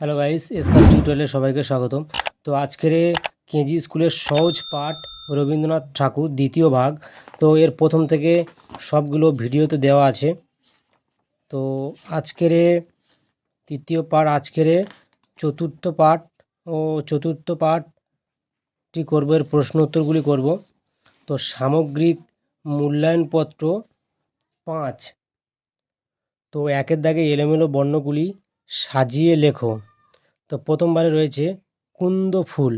Hello guys এসকার টিউটোরিয়ালে সবাইকে স্বাগতম। তো আজকের কেজি স্কুলের সহজ পাঠ রবীন্দ্রনাথ ঠাকুর দ্বিতীয় ভাগ। তো এর প্রথম থেকে সবগুলো ভিডিওতে দেওয়া আছে। তো আজকের তৃতীয় পাঠ, আজকের চতুর্থ পাঠ ও চতুর্থ পাঠটি করব, এর প্রশ্ন উত্তরগুলি করব। তো সামগ্রিক মূল্যায়নপত্র পাঁচ। তো একের দাগে এলোমেলো বর্ণগুলি সাজিয়ে লেখো। তো প্রথমবারে রয়েছে কুন্দ ফুল।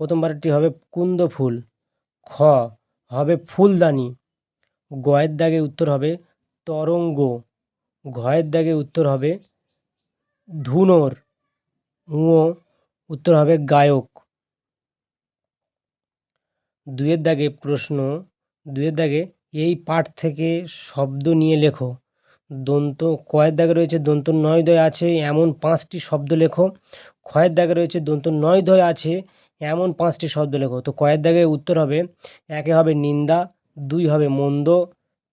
প্রথমবারটি হবে কুন্দ ফুল। খ হবে ফুলদানি। গয়ের দাগে উত্তর হবে তরঙ্গ। ঘয়ের দাগে উত্তর হবে ধুনোর। ঙ উত্তর হবে গায়ক। দুয়ের দাগে প্রশ্ন, দুয়ের দাগে এই পাঠ থেকে শব্দ নিয়ে লেখো। দন্ত কয়ের দাগে রয়েছে দন্ত নয় দয় আছে, এমন পাঁচটি শব্দ লেখো। ক্ষয়ের দাগে রয়েছে দন্ত নয় দয় আছে, এমন পাঁচটি শব্দ লেখো। তো কয়ের দাগে উত্তর হবে, একে হবে নিন্দা, দুই হবে মন্দ,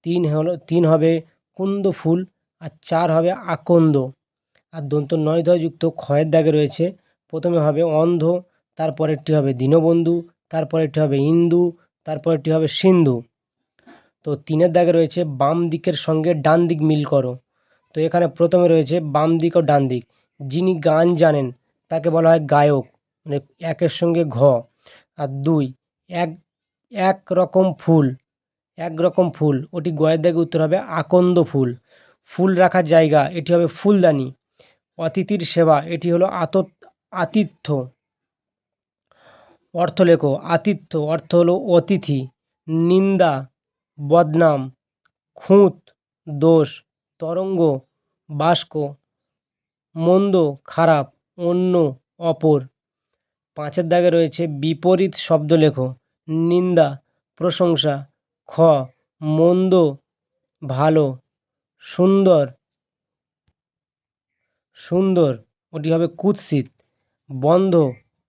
তিন হলো, তিন হবে কুন্দ ফুল, আর চার হবে আকন্দ। আর দন্ত নয় যুক্ত ক্ষয়ের দাগে রয়েছে, প্রথমে হবে অন্ধ, তারপরেরটি হবে দীনবন্ধু, তারপরেরটি হবে ইন্দু, তারপরেরটি হবে সিন্ধু। তো তিনের দাগে রয়েছে বাম দিকের সঙ্গে ডান দিক মিল করো। তো এখানে প্রথমে রয়েছে বাম দিক ও ডান দিক। যিনি গান জানেন, তাকে বলা হয় গায়ক মানে একের সঙ্গে ঘ। আর দুই, এক এক রকম ফুল, এক রকম ফুল, ওটি গয়ের দাগে উত্তর হবে আকন্দ ফুল। ফুল রাখার জায়গা, এটি হবে ফুলদানি। অতিথির সেবা, এটি হলো আত আতিথ্য। অর্থ লেখো, আতিথ্য, অর্থ হলো অতিথি, নিন্দা বদনাম, খুঁত, দোষ, তরঙ্গ বাস্ক মন্দ, খারাপ, অন্য, অপর। পাঁচের দাগে রয়েছে বিপরীত শব্দ লেখো, নিন্দা, প্রশংসা, খ, মন্দ, ভালো, সুন্দর। সুন্দর ওটি হবে কুৎসিত, বন্ধ,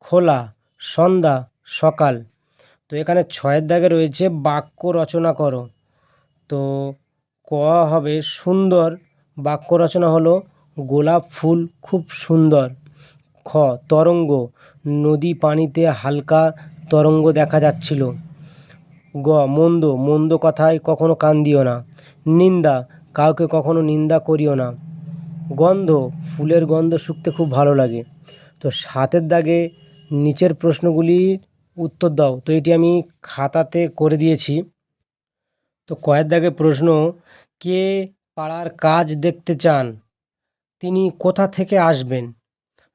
খোলা, সন্ধ্যা, সকাল। তো এখানে ছয়ের দাগে রয়েছে বাক্য রচনা করো। তো ক হবে সুন্দর, বাক্য রচনা হলো গোলাপ ফুল খুব সুন্দর। খ তরঙ্গ, নদী পানিতে হালকা তরঙ্গ দেখা যাচ্ছিল। গ মন্দ মন্দ কথায় কখনো কান দিও না। নিন্দা, কাউকে কখনো নিন্দা করিও না। গন্ধ, ফুলের গন্ধ শুকতে খুব ভালো লাগে। তো সাতের দাগে নিচের প্রশ্নগুলির উত্তর দাও। তো এটি আমি খাতাতে করে দিয়েছি। তো কয়ের দাগে প্রশ্ন, কে পাড়ার কাজ দেখতে চান? তিনি কোথা থেকে আসবেন?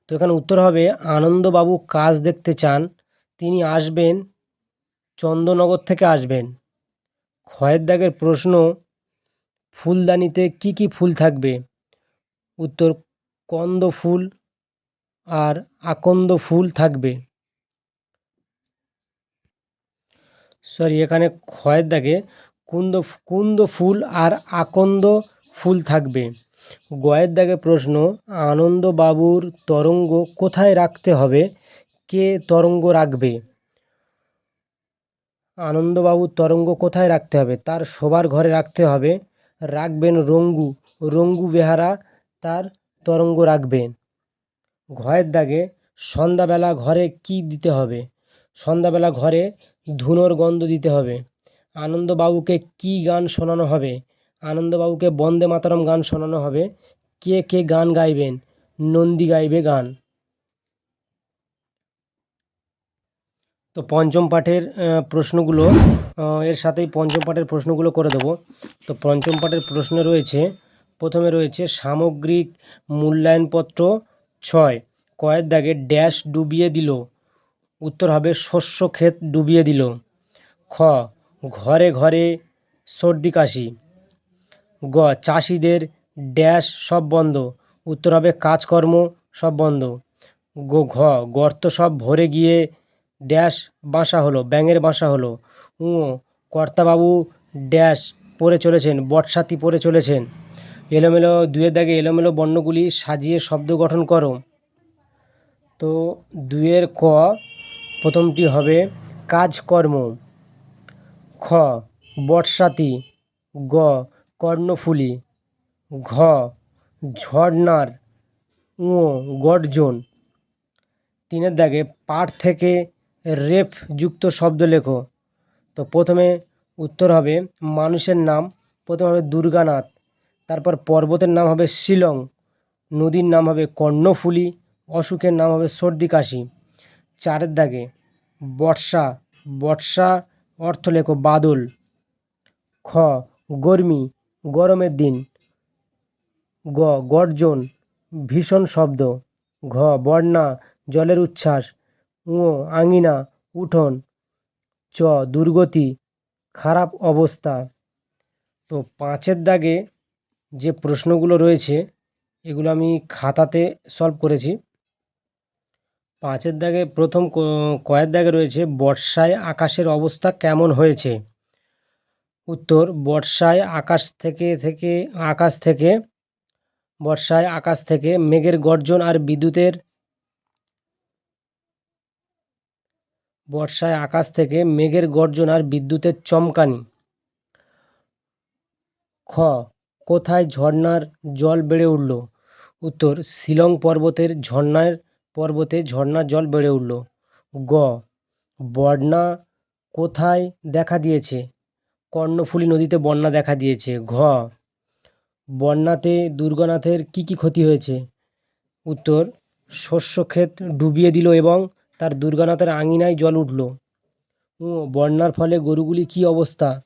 তো এখানে উত্তর হবে, আনন্দবাবু কাজ দেখতে চান। তিনি আসবেন চন্দ্রনগর থেকে আসবেন। ক্ষয়ের দাগের প্রশ্ন, ফুলদানিতে কি কি ফুল থাকবে? উত্তর, কন্দ ফুল আর আকন্দ ফুল থাকবে। সরি এখানে খয়ের দাগে কুন্দ কুন্দ ফুল আর আকন্দ ফুল থাকবে। গয়ের দাগে প্রশ্ন, আনন্দবাবুর তরঙ্গ কোথায় রাখতে হবে? কে তরঙ্গ রাখবে? আনন্দবাবুর তরঙ্গ কোথায় রাখতে হবে? তার শোবার ঘরে রাখতে হবে। রাখবেন রঙ্গু রঙ্গু বেহারা তার তরঙ্গ রাখবেন ঘয়ের দাগে সন্ধ্যাবেলা ঘরে কি দিতে হবে? সন্ধ্যাবেলা ঘরে ধুনোর গন্ধ দিতে হবে। আনন্দবাবুকে কি গান শোনানো হবে? আনন্দবাবুকে বন্দে মাতারম গান শোনানো হবে। কে কে গান গাইবেন? নন্দী গাইবে গান। তো পঞ্চম পাঠের প্রশ্নগুলো এর সাথেই পঞ্চম পাঠের প্রশ্নগুলো করে দেবো। তো পঞ্চম পাঠের প্রশ্ন রয়েছে, প্রথমে রয়েছে, সামগ্রিক মূল্যায়নপত্র ছয় কয়ের দাগে ড্যাশ ডুবিয়ে দিল। উত্তর হবে শস্য ক্ষেত ডুবিয়ে দিল। খ, ঘরে ঘরে সর্দি কাশি। গ, চাষিদের ড্যাশ সব বন্ধ। উত্তর হবে কাজকর্ম সব বন্ধ। গো, ঘ, গর্ত সব ভরে গিয়ে ড্যাশ বাসা হলো, ব্যাঙের বাসা হলো। উ, কর্তাবাবু ড্যাশ পরে চলেছেন, বটসাতি পরে চলেছেন। এলোমেলো দুয়ের দাগে এলোমেলো বর্ণগুলি সাজিয়ে শব্দ গঠন করো। তো দুয়ের ক প্রথমটি হবে কাজকর্ম। খ, বর্ষাতি। গ, কর্ণফুলি। ঘ ঝর্নার ও গর্জন। তিনের দাগে পাঠ থেকে রেফ যুক্ত শব্দ লেখো। তো প্রথমে উত্তর হবে মানুষের নাম, প্রথমে হবে দুর্গানাথ, তারপর পর্বতের নাম হবে শিলং, নদীর নাম হবে কর্ণফুলী অসুখের নাম হবে সর্দি কাশি। চারের দাগে বর্ষা বর্ষা অর্থ লেখো বাদল। খ, গরমি, গরমের দিন। গ, গর্জন, ভীষণ শব্দ। ঘ বন্যা জলের উচ্ছ্বাস। ঙ, আঙিনা, উঠোন। চ, দুর্গতি, খারাপ অবস্থা। তো পাঁচের দাগে যে প্রশ্নগুলো রয়েছে, এগুলো আমি খাতাতে সলভ করেছি। পাঁচের দাগে প্রথম কয়ের দাগে রয়েছে, বর্ষায় আকাশের অবস্থা কেমন হয়েছে? উত্তর, বর্ষায় আকাশ থেকে থেকে, আকাশ থেকে, বর্ষায় আকাশ থেকে মেঘের গর্জন আর বিদ্যুতের, বর্ষায় আকাশ থেকে মেঘের গর্জন আর বিদ্যুতের চমকানি। খ, কোথায় ঝর্ণার জল বেড়ে উঠল? উত্তর, শিলং পর্বতের ঝর্ণার পর্বতে ঝর্ণার জল বেড়ে উঠল। গ বন্যা কোথায় দেখা দিয়েছে? কর্ণফুলী নদীতে বন্যা দেখা দিয়েছে। ঘ বন্যাতে দুর্গানাথের কী কী ক্ষতি হয়েছে? উত্তর শস্য ক্ষেত ডুবিয়ে দিল এবং তার দুর্গানাথের আঙিনায় জল উঠল। বন্যার ফলে গরুগুলি কী অবস্থা?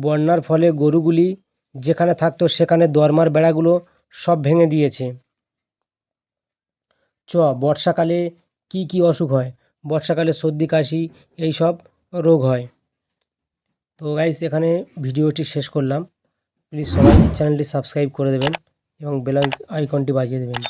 বন্যার ফলে গরুগুলি যেখানে থাকতো সেখানে দরমার বেড়াগুলো সব ভেঙে দিয়েছে। চ, বর্ষাকালে কি কি অসুখ হয়? বর্ষাকালে সর্দি, কাশি এই সব রোগ হয়। তো গাইস এখানে ভিডিওটি শেষ করলাম। প্লিজ সবাই চ্যানেলটি সাবস্ক্রাইব করে দেবেন এবং বেল আইকনটি বাজিয়ে দেবেন।